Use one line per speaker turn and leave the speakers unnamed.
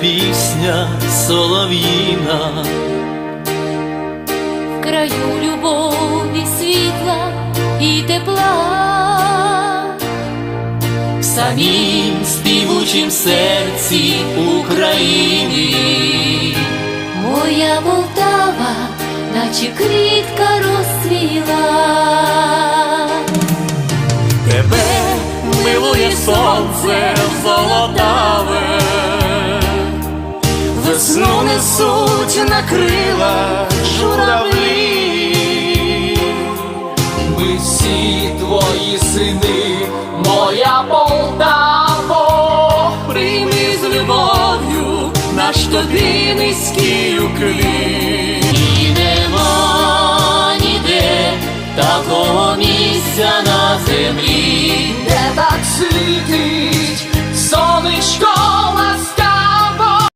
пісня солов'їна.
в краю любові, світла і тепла.
В самім співучім серці України.
Моя Полтава, наче квітка розцвіла.
Тебе милує сонце золотаве, весну несуть на крилах журавлі. Ми всі твої сини, моя Полтаво, прийми з любов'ю наш тобі низький уклін. І нема ніде такого місця на землі, де так світить